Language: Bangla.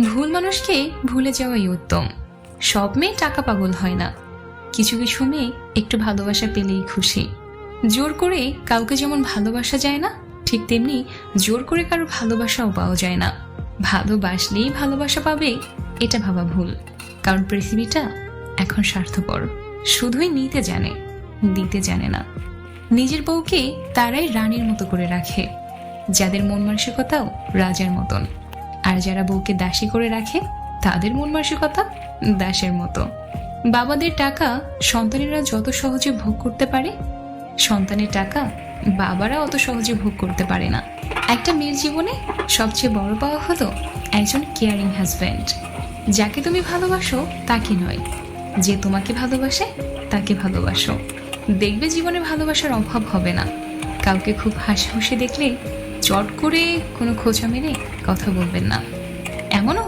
ভুল মানুষকে ভুলে যাওয়াই উত্তম। সব মেয়ে টাকা পাগল হয় না। কিছু কিছু মেয়ে একটু ভালোবাসা পেলেই খুশি। জোর করে কাউকে যেমন ভালোবাসা যায় না, ঠিক তেমনি জোর করে কারও ভালোবাসাও পাওয়া যায় না। ভালোবাসলেই ভালোবাসা পাবে, এটা ভাবা ভুল। কারণ পৃথিবীটা এখন স্বার্থপর। শুধুই নিতে জানে, দিতে জানে না। নিজের বউকে তারাই রানীর মতো করে রাখে, যাদের মন মানসিকতাও রাজার মতন। আর যারা বউকে দাসী করে রাখে, তাদের মন মানসিকতা দাসের মতো। বাবাদের টাকা সন্তানেরা যত সহজে ভোগ করতে পারে, সন্তানের টাকা বাবারা অত সহজে ভোগ করতে পারে না। একটা মেয়ের জীবনে সবচেয়ে বড় পাওয়া হলো একজন কেয়ারিং হাজব্যান্ড যাকে তুমি ভালোবাসো, তাকে নয়। যে তোমাকে ভালোবাসে, তাকে ভালোবাসো। দেখবে জীবনে ভালোবাসার অভাব হবে না। কাউকে খুব হাসি খুশি দেখলে চট করে কোনো খোঁচা মেরে কথা বলবেন না। এমনও